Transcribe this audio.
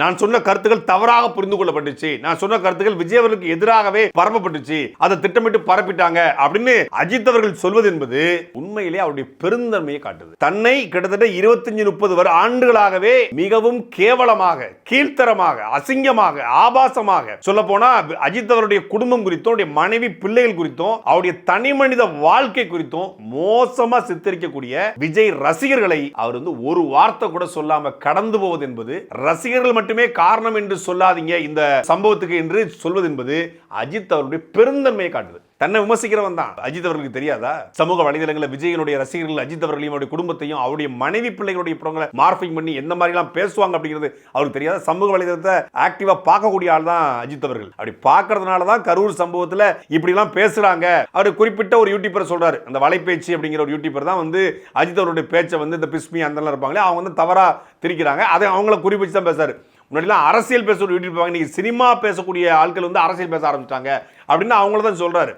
நான் சொன்ன கருத்துக்கள் தவறாக புரிந்து கொள்ளப்பட்டுச்சு. நான் சொன்ன கருத்துக்கள் விஜய் அவர்களுக்கு எதிராகவே பரப்பப்பட்டுச்சு. அதை திட்டமிட்டு பரப்பிட்டாங்க அப்படின்னு அஜித் அவர்கள் சொல்வது என்பது உண்மையிலே அவருடைய பெருந்தன்மையை காட்டுது. தன்னை கிட்டத்தட்ட இருபத்தஞ்சு முப்பது வர ஆண்டுகளாகவே மிகவும் கேவலமாக கீழ்த்தரமாக அசிங்கமாக ஆபாசமாக சொல்ல போனா அஜித் அவருடைய குடும்பம் குறித்தும் அவருடைய மனைவி பிள்ளைகள் குறித்தும் அவருடைய தனி மனித வாழ்க்கை குறித்தும் மோசமா சித்தரிக்கக்கூடிய விஜய் ரசிகர்களை அவர் வந்து ஒரு வார்த்தை கூட சொல்லாம கடந்து போவது என்பது ரசிகர்கள் மட்டுமே காரணம் என்று சொல்லாதீங்க. இந்த சம்பவத்துக்கு என்று சொல்வது என்பது அஜித் அவருடைய பெருந்தன்மையை காட்டுது. தன்னை விமர்சிக்கிறவன் தான். அஜித் அவர்களுக்கு தெரியாதா? சமூக வலைதளங்களில் விஜயனுடைய ரசிகர்கள் அஜித் அவர்களையும் அவருடைய குடும்பத்தையும் அவருடைய மனைவி பிள்ளைகளுடைய படங்களை மார்பிங் பண்ணி எந்த மாதிரிலாம் பேசுவாங்க அப்படிங்கிறது அவருக்கு தெரியாத. சமூக வலைதளத்தை ஆக்டிவா பார்க்கக்கூடிய ஆள் தான் அஜித் அவர்கள். அப்படி பார்க்கறதுனால தான் கரூர் சம்பவத்தில் இப்படிலாம் பேசுறாங்க. அவர் குறிப்பிட்ட ஒரு யூடியூபர் சொல்றாரு. அந்த வலைப்பேச்சு அப்படிங்கிற ஒரு யூடியூபர் தான் வந்து அஜித் அவருடைய பேச்சை வந்து இந்த பிஸ்மி அந்த இருப்பாங்களே அவங்க வந்து தவறா திரிக்கிறாங்க. அதை அவங்கள குறிப்பிட்டு தான் பேசுறாரு. முன்னாடிலாம் அரசியல் பேசக்கூடிய யூடியூப் இன்னைக்கு சினிமா பேசக்கூடிய ஆட்கள் வந்து அரசியல் பேச ஆரம்பிச்சிட்டாங்க. அப்படின்னு அவங்கள தான் சொல்கிறாரு